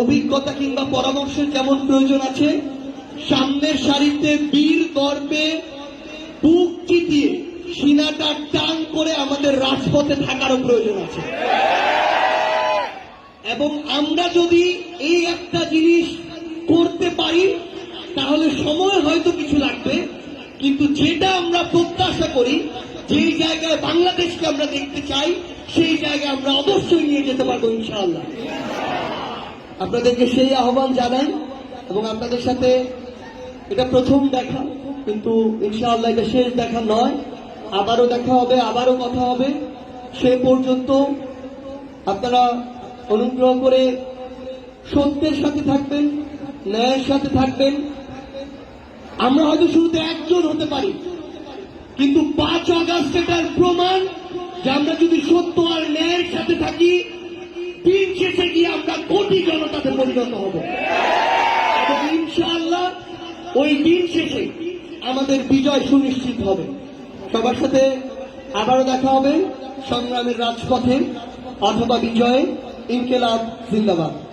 অভিজ্ঞতা কিংবা পরামর্শের যেমন প্রয়োজন আছে? সামনের সারিতে বীর গর্বে বুক চিতিয়ে সিনাটা টান করে আমাদের রাজপথে থাকারও প্রয়োজন আছে। এবং আমরা যদি এই একটা জিনিস করতে পারি, তাহলে সময় হয়তো কিছু লাগবে, কিন্তু যেটা আমরা প্রত্যাশা করি, যেই জায়গায় বাংলাদেশকে আমরা দেখতে চাই, সেই জায়গায় আমরা অবশ্যই নিয়ে যেতে পারব ইনশাআল্লাহ। আপনাদেরকে সেই আহ্বান জানাই এবং আপনাদের সাথে এটা প্রথম দেখা, কিন্তু ইনশাআল্লাহ এটা শেষ দেখা নয়। আবারও দেখা হবে, আবারও কথা হবে। সে পর্যন্ত আপনারা অনুগ্রহ করে সত্যের সাথে থাকবেন, ন্যায়ের সাথে থাকবেন। আমরা হয়তো শুরুতে একজন হতে পারি, কিন্তু পাঁচ আগস্ট এটার প্রমাণ যে আমরা যদি সত্য আর ন্যায়ের সাথে থাকি পরিণত হব। ইনশাআল্লাহ ওই দিন শেষে আমাদের বিজয় সুনিশ্চিত হবে। সবার সাথে আবারও দেখা হবে সংগ্রামের রাজপথে অথবা বিজয়ে ইনকেলাব জিন্দাবাদ।